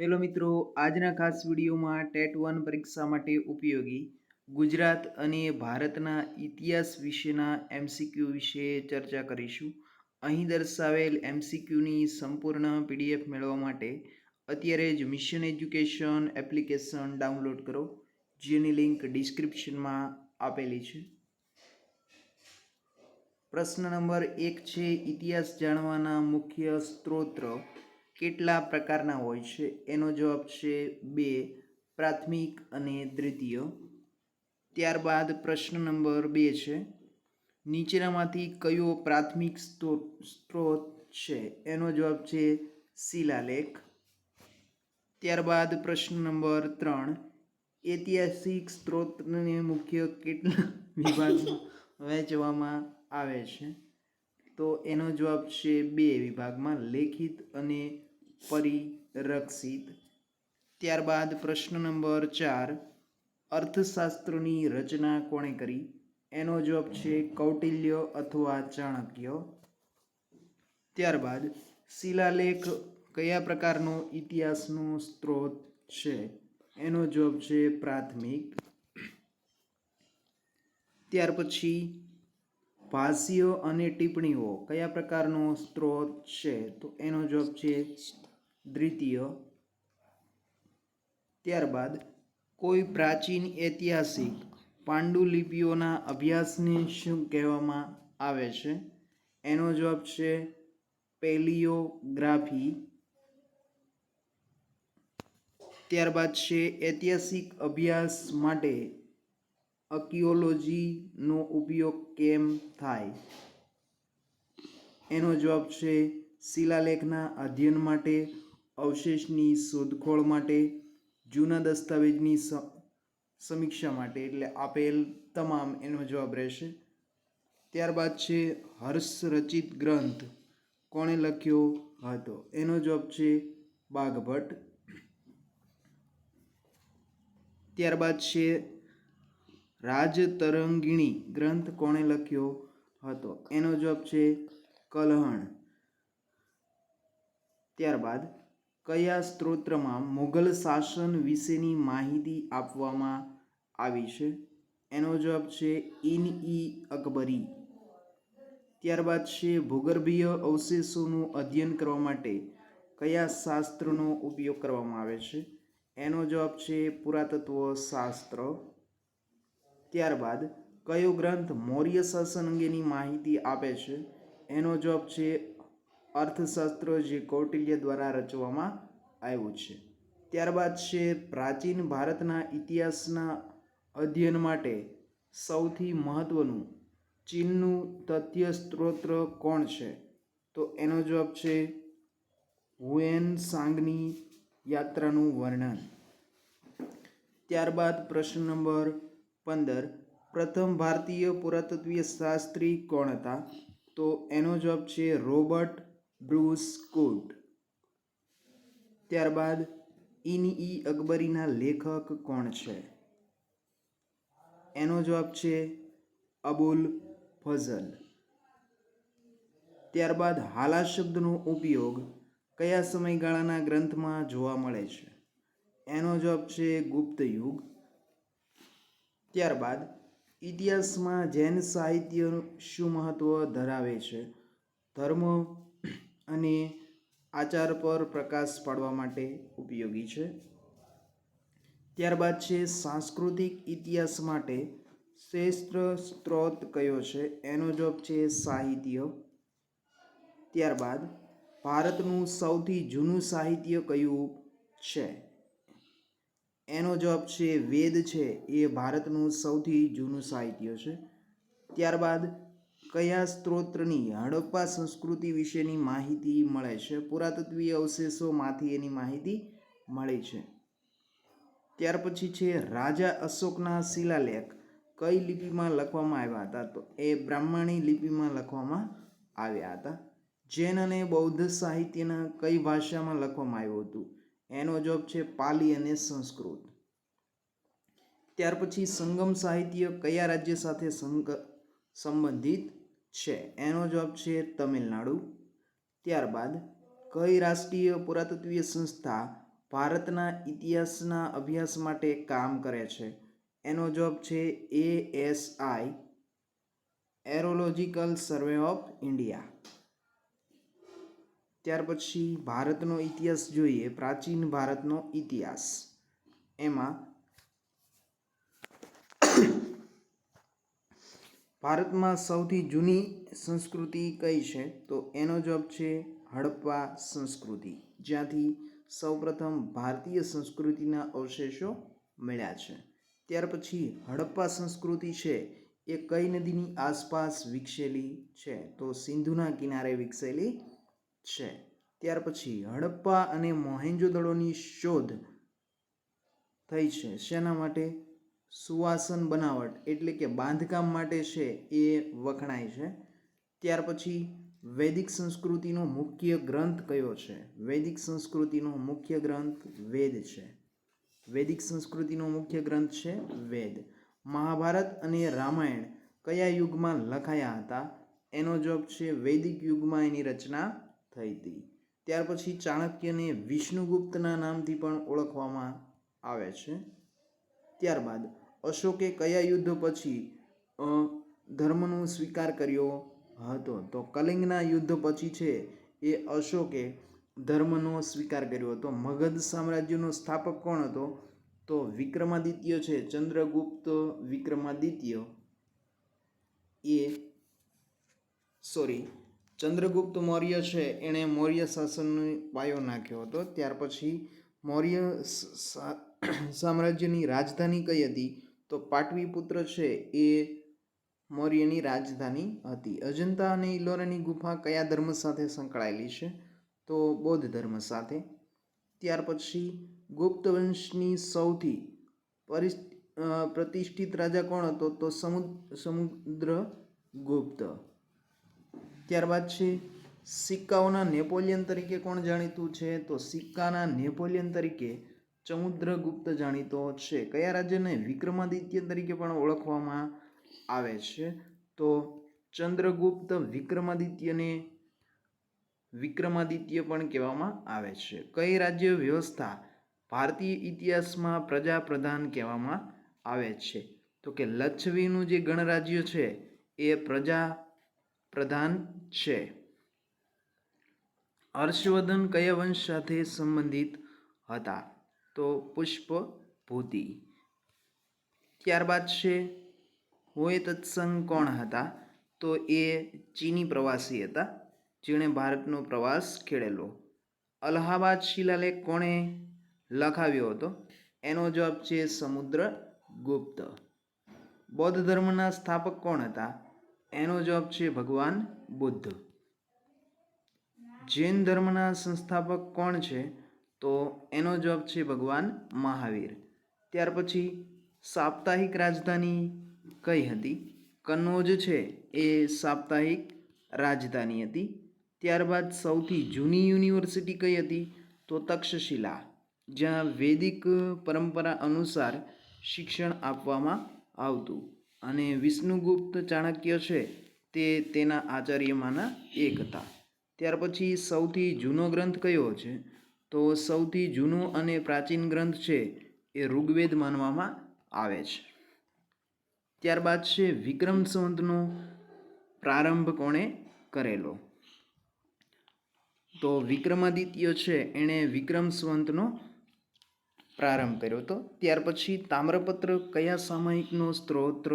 Hello મિત્રો, આજના ખાસ વિડીયોમાં ટેટ વન પરીક્ષા માટે ઉપયોગી ગુજરાત અને ભારતના ઇતિહાસ વિશેના એમસીક્યુ વિશે ચર્ચા કરીશું. અહીં દર્શાવેલ એમસીક્યુની સંપૂર્ણ પીડીએફ મેળવવા માટે અત્યારે જ મિશન એજ્યુકેશન એપ્લિકેશન ડાઉનલોડ કરો, જેની લિંક ડિસ્ક્રિપ્શનમાં આપેલી છે. પ્રશ્ન નંબર એક છે, ઇતિહાસ જાણવાના મુખ્ય સ્ત્રોત કેટલા પ્રકારના હોય છે? એનો જવાબ છે બે, પ્રાથમિક અને દ્વિતીય. ત્યારબાદ પ્રશ્ન નંબર બે છે, નીચેનામાંથી કયો પ્રાથમિક સ્તો- સ્ત્રોત છે? એનો જવાબ છે શિલાલેખ. ત્યારબાદ પ્રશ્ન નંબર ત્રણ, ઐતિહાસિક સ્ત્રોતને મુખ્ય કેટલા વિભાગમાં વહેંચવામાં આવે છે? તો એનો જવાબ છે બે વિભાગમાં, લેખિત અને પરિરક્ષિત. ત્યારબાદ પ્રશ્ન નંબર ચાર, અર્થશાસ્ત્રની રચના કોણે કરી? એનો જવાબ છે કૌટિલ્ય અથવા ચાણક્ય. ત્યારબાદ શિલાલેખ કયા પ્રકારનો ઇતિહાસનો સ્ત્રોત છે? એનો જવાબ છે પ્રાથમિક. ત્યાર પછી ભાષ્યો અને ટિપ્પણીઓ કયા પ્રકારનો સ્ત્રોત છે? તો એનો જવાબ છે દ્વિતીય. ત્યારબાદ કોઈ પ્રાચીન ઐતિહાસિક પાંડુલિપિઓના અભ્યાસને શું કહેવામાં આવે છે? એનો જવાબ છે પેલિયોગ્રાફી. ત્યારબાદ છે ઐતિહાસિક અભ્યાસ માટે અકિયોલોજીનો ઉપયોગ કેમ થાય? એનો જવાબ છે શિલાલેખના અધ્યયન માટે અવશેષની શોધખોળ માટે, જૂના દસ્તાવેજની સમીક્ષા માટે, એટલે આપેલ તમામ એનો જવાબ રહેશે. ત્યારબાદ છે હર્ષ રચિત ગ્રંથ. કોણે લખ્યો હતો? એનો જવાબ છે, બાઘભટ્ટ. ત્યારબાદ છે, રાજતરંગિણી ગ્રંથ કોણે લખ્યો હતો? એનો જવાબ છે, કલહણ. ત્યારબાદ કયા સ્ત્રોત્રમાં મુઘલ શાસન વિશેની માહિતી આપવામાં આવી છે? એનો જવાબ છે ઇન ઈ અકબરી. ત્યારબાદ છે ભૂગર્ભીય અવશેષોનું અધ્યયન કરવા માટે કયા શાસ્ત્રનો ઉપયોગ કરવામાં આવે છે? એનો જવાબ છે પુરાતત્વ શાસ્ત્ર. ત્યારબાદ કયો ગ્રંથ મૌર્ય શાસન અંગેની માહિતી આપે છે? એનો જવાબ છે અર્થશાસ્ત્ર જે કૌટિલ્ય દ્વારા રચવામાં આવ્યું છે. ત્યારબાદ છે પ્રાચીન ભારતના ઇતિહાસના અધ્યયન માટે સૌથી મહત્વનું ચીનનું તથ્ય સ્ત્રોત કોણ છે? તો એનો જવાબ છે હુએન સાંગની યાત્રાનું વર્ણન. ત્યારબાદ પ્રશ્ન નંબર પંદર, પ્રથમ ભારતીય પુરાતત્વીય શાસ્ત્રી કોણ હતા? તો એનો જવાબ છે રોબર્ટ બ્રુસ કોટ. ત્યારબાદ ઇન ઈ અકબરીના લેખક કોણ છે? એનો જવાબ છે અબુલ ફઝલ. ત્યારબાદ હાલા શબ્દનો ઉપયોગ કયા સમયગાળાના ગ્રંથમાં જોવા મળે છે? એનો જવાબ છે ગુપ્ત યુગ. ત્યારબાદ ઇતિહાસમાં જૈન સાહિત્ય શું મહત્વ ધરાવે છે? ધર્મ અને આચાર પર પ્રકાશ પાડવા માટે ઉપયોગી છે. ત્યારબાદ છે સાંસ્કૃતિક ઇતિહાસ માટે શ્રેષ્ઠ સ્ત્રોત કયો છે? એનો જવાબ છે સાહિત્ય. ત્યારબાદ ભારતનું સૌથી જૂનું સાહિત્ય કયું છે? એનો જવાબ છે વેદ છે. એ ભારતનું સૌથી જૂનું સાહિત્ય છે. ત્યારબાદ કયા સ્ત્રોતની હડપ્પા સંસ્કૃતિ વિશેની માહિતી મળે છે? પુરાતત્વીય અવશેષોમાંથી એની માહિતી મળે છે. ત્યાર પછી છે રાજા અશોકના શિલાલેખ. કઈ લિપિમાં લખવામાં આવ્યા હતા? તો એ બ્રાહ્મણી લિપિમાં લખવામાં આવ્યા હતા. જૈન અને બૌદ્ધ સાહિત્યના કઈ ભાષામાં લખવામાં આવ્યું હતું? એનો જવાબ છે પાલી અને સંસ્કૃત. ત્યાર પછી સંગમ સાહિત્ય કયા રાજ્ય સાથે સંબંધિત? છે. એનો જવાબ છે તમિલનાડુ. ત્યારબાદ, કઈ રાષ્ટ્રીય પુરાતત્વીય સંસ્થા ભારતના ઇતિહાસના અભ્યાસ માટે કામ કરે છે? એનો જોબ છે A S I archaeological survey of India ત્યાર પછી, ભારતનો ઇતિહાસ જોઈએ, પ્રાચીન ભારતનો ઇતિહાસ. એમાં ભારતમાં સૌથી જૂની સંસ્કૃતિ કઈ છે? તો એનો જવાબ છે હડપ્પા સંસ્કૃતિ. જ્યાંથી સૌપ્રથમ ભારતીય સંસ્કૃતિના અવશેષો મળ્યા છે. ત્યાર પછી હડપ્પા સંસ્કૃતિ છે એ કઈ નદીની આસપાસ વિકસેલી છે? તો સિંધુના કિનારે વિકસેલી છે. ત્યાર પછી હડપ્પા અને મોહેંજોદડોની શોધ થઈ છે. શેના માટે? સુવાસન બનાવટ એટલે કે બાંધકામ માટે છે એ વખણાય છે. ત્યાર પછી વૈદિક સંસ્કૃતિનો મુખ્ય ગ્રંથ કયો છે? વૈદિક સંસ્કૃતિનો મુખ્ય ગ્રંથ વેદ છે. વૈદિક સંસ્કૃતિનો મુખ્ય ગ્રંથ છે વેદ. મહાભારત અને રામાયણ કયા યુગમાં લખાયા હતા? એનો જવાબ છે વૈદિક યુગમાં એની રચના થઈ હતી. ત્યાર પછી ચાણક્યને વિષ્ણુગુપ્તના નામથી પણ ઓળખવામાં આવે છે. ત્યારબાદ અશોકે કયા યુદ્ધ પછી ધર્મનો સ્વીકાર કર્યો હતો? તો કલિંગના યુદ્ધ પછી છે એ અશોકે ધર્મનો સ્વીકાર કર્યો હતો. મગધ સામ્રાજ્યનો સ્થાપક કોણ હતો? તો વિક્રમાદિત્ય છે. ચંદ્રગુપ્ત વિક્રમાદિત્ય. એ, સોરી, ચંદ્રગુપ્ત મૌર્ય છે. એણે મૌર્ય શાસનનો પાયો નાખ્યો હતો. ત્યાર પછી મૌર્ય સામ્રાજ્યની રાજધાની કઈ હતી? તો પાટવીપુત્ર છે એ મૌર્યની રાજધાની હતી. અજંતા અને ઇલોરાની ગુફા કયા ધર્મ સાથે સંકળાયેલી છે? તો બૌદ્ધ ધર્મ સાથે. ત્યાર પછી ગુપ્ત વંશની સૌથી પરિસ- પ્રતિષ્ઠિત રાજા કોણ હતો? તો સમુદ્ર ગુપ્ત. ત્યારબાદ છે સિક્કાઓના નેપોલિયન તરીકે કોણ જાણીતું છે? તો સિક્કાના નેપોલિયન તરીકે સમુદ્રગુપ્ત જાણીતો છે. કયા રાજ્યને વિક્રમાદિત્ય તરીકે પણ ઓળખવામાં આવે છે? તો ચંદ્રગુપ્ત વિક્રમાદિત્યને વિક્રમાદિત્ય પણ કહેવામાં આવે છે. કઈ રાજ્ય વ્યવસ્થા ભારતીય ઇતિહાસમાં પ્રજા પ્રધાન કહેવામાં આવે છે? તો કે લચ્છવીનું જે ગણરાજ્ય છે, એ પ્રજા પ્રધાન છે. હર્ષવર્ધન કયા વંશ સાથે સંબંધિત હતા? તો પુષ્પભૂતિ. ત્યારબાદ છે હોય તત્સંગ કોણ હતા? તો એ ચીની પ્રવાસી હતા, જેણે ભારતનો પ્રવાસ ખેડેલો. અલ્હાબાદ શિલાલેખ કોણે લખાવ્યો હતો? એનો જવાબ છે સમુદ્ર ગુપ્ત. બૌદ્ધ ધર્મના સ્થાપક કોણ હતા? એનો જવાબ છે ભગવાન બુદ્ધ. જૈન ધર્મના સંસ્થાપક કોણ છે? તો એનો જવાબ છે ભગવાન મહાવીર. ત્યાર પછી સાપ્તાહિક રાજધાની કઈ હતી? કન્નોજ છે એ સાપ્તાહિક રાજધાની હતી. ત્યારબાદ સૌથી જૂની યુનિવર્સિટી કઈ હતી? તો તક્ષશિલા, જ્યાં વૈદિક પરંપરા અનુસાર શિક્ષણ આપવામાં આવતું. અને વિષ્ણુગુપ્ત ચાણક્ય છે તે તેના આચાર્યમાંના એક હતા. ત્યાર પછી સૌથી જૂનો ગ્રંથ કયો છે? તો સૌથી જૂનો અને પ્રાચીન ગ્રંથ છે એ ઋગ્વેદ માનવામાં આવે છે. ત્યારબાદ છે વિક્રમ સંવંતનો પ્રારંભ કોણે કરેલો? તો વિક્રમાદિત્ય છે એણે વિક્રમ સંવંતનો પ્રારંભ કર્યો હતો. ત્યાર પછી તામ્રપત્ર કયા સામયિકનો સ્ત્રોત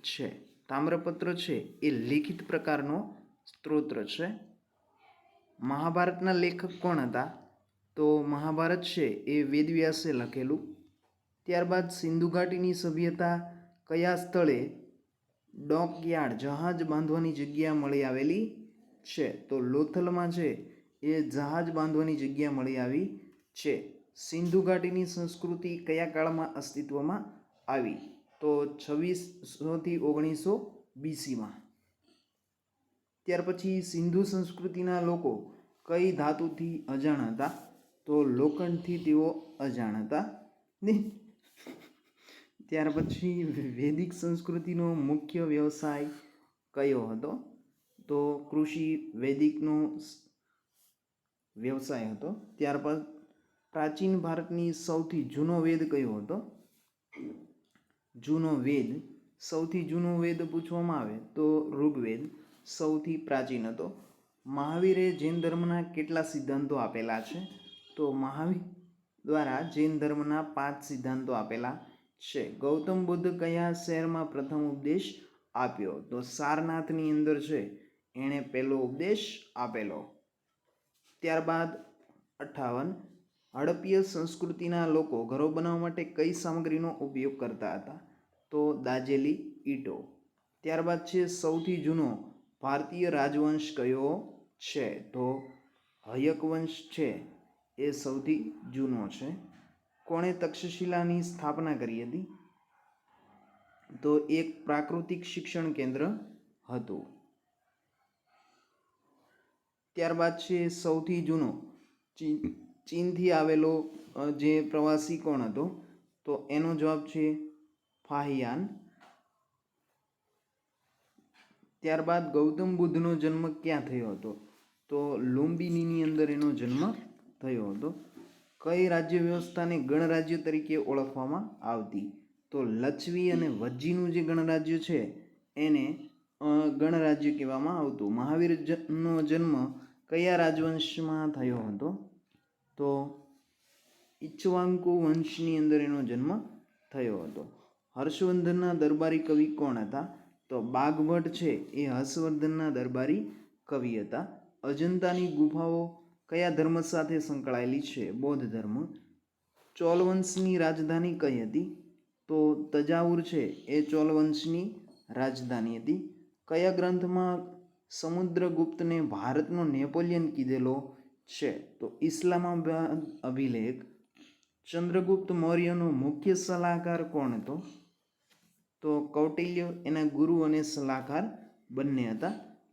છે? તામ્રપત્ર છે એ લિખિત પ્રકારનો સ્ત્રોત્ર છે. મહાભારતના લેખક કોણ હતા? તો મહાભારત છે એ વેદવ્યાસે લખેલું. ત્યારબાદ સિંધુ ઘાટીની સભ્યતા કયા સ્થળે? ડોકયાર્ડ, જહાજ બાંધવાની જગ્યા મળી આવેલી છે. તો લોથલમાં છે એ જહાજ બાંધવાની જગ્યા મળી આવી છે. સિંધુ ઘાટીની સંસ્કૃતિ કયા કાળમાં અસ્તિત્વમાં આવી? તો છવ્વીસોથી ઓગણીસો બીસીમાં. ત્યાર પછી સિંધુ સંસ્કૃતિના લોકો કઈ ધાતુથી અજાણ હતા? તો લોખંડથી તેઓ અજાણ હતા ને ત્યાર પછી વૈદિક સંસ્કૃતિનો મુખ્ય વ્યવસાય કયો હતો? તો કૃષિ વૈદિકનો વ્યવસાય હતો. ત્યારબાદ પ્રાચીન ભારતની સૌથી જૂનો વેદ કયો હતો? જૂનો વેદ, સૌથી જૂનો વેદ પૂછવામાં આવે તો ઋગ્વેદ સૌથી પ્રાચીન હતો. મહાવીરે જૈન ધર્મના કેટલા સિદ્ધાંતો આપેલા છે? તો મહાવીર દ્વારા જૈન ધર્મના પાંચ સિદ્ધાંતો આપેલા છે. ગૌતમ બુદ્ધ કયા શહેરમાં પ્રથમ ઉપદેશ આપ્યો? તો સારનાથની અંદર છે. એણે પહેલો ઉપદેશ આપેલો. ત્યારબાદ અઠાવન. હડપ્પીય સંસ્કૃતિના લોકો ઘરો બનાવવા માટે કઈ સામગ્રીનો ઉપયોગ કરતા હતા? તો દાજેલી ઈંટો. ત્યારબાદ છે સૌથી જૂનો ભારતીય રાજવંશ કયો છે? તો હયક વંશ છે. એ સૌથી જૂનો છે. કોણે તક્ષશિલાની સ્થાપના કરી હતી? તો એક પ્રાકૃતિક શિક્ષણ કેન્દ્ર હતું. ત્યારબાદ છે સૌથી જૂનો. ચીન, ચીનથી આવેલો જે પ્રવાસી કોણ હતો? તો એનો જવાબ છે ફાહિયાન. ત્યારબાદ ગૌતમ બુદ્ધનો જન્મ ક્યાં થયો હતો? તો લુંબિનીની અંદર એનો જન્મ થયો હતો કઈ રાજ્ય વ્યવસ્થાને ગણરાજ્ય તરીકે ઓળખવામાં આવતી? તો લચ્છવી અને વજ્જીનું જે ગણરાજ્ય છે, એને ગણરાજ્ય કહેવામાં આવતું. મહાવીરનો જન્મ કયા રાજવંશમાં થયો હતો? તો ઈચ્છવાંકુ વંશની અંદર એનો જન્મ થયો હતો. હર્ષવર્ધનના દરબારી કવિ કોણ હતા? તો બાગભટ્ટ છે એ હર્ષવર્ધનના દરબારી કવિ હતા. અજંતાની ગુફાઓ કયા ધર્મ સાથે સંકળાયેલી છે? બૌદ્ધ ધર્મ. ચોલવંશની રાજધાની કઈ હતી? તો તજાવુર છે, એ ચોલવંશની રાજધાની હતી. કયા ગ્રંથમાં સમુદ્રગુપ્તને ભારતનો નેપોલિયન કીધેલો છે? તો ઇસ્લામાબાદ અભિલેખ. ચંદ્રગુપ્ત મૌર્યનો મુખ્ય સલાહકાર કોણ હતો? તો કૌટિલ્ય, એના ગુરુ અને સલાહકાર બંને હતા.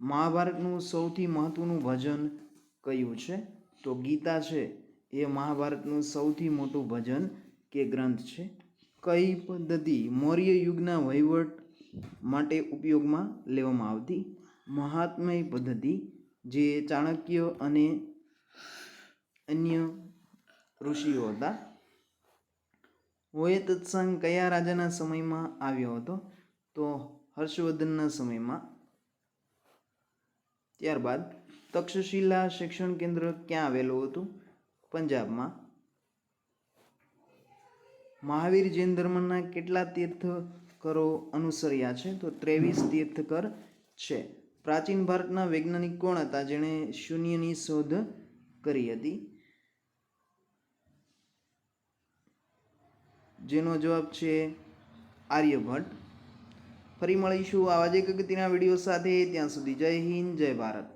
મહાભારતનું સૌથી મહત્વનું ભજન કયું છે? તો ગીતા છે, એ મહાભારતનું સૌથી મોટું ભજન કે ગ્રંથ છે. કઈ પદ્ધતિ મૌર્ય યુગના વહીવટ માટે ઉપયોગમાં લેવામાં આવતી? મહાત્મય પદ્ધતિ, જે ચાણક્ય અને અન્ય ઋષિઓ હતા. હોય તત્સંગ કયા રાજાના સમયમાં આવ્યો હતો? તો હર્ષવર્ધનના સમયમાં. ત્યારબાદ તક્ષશિલા શિક્ષણ કેન્દ્ર ક્યાં આવેલું હતું? પંજાબમાં. મહાવીર જૈન ધર્મના કેટલા તીર્થકરો અનુસર્યા છે? તો ત્રેવીસ તીર્થકર છે. પ્રાચીન ભારતના વૈજ્ઞાનિક કોણ હતા? જેણે શૂન્યની શોધ કરી હતી. જેનો જવાબ છે આર્યભટ્ટ. ફરી મળીશું આવા જ એક અગત્યના વીડિયો સાથે. ત્યાં સુધી જય હિન્દ, જય ભારત.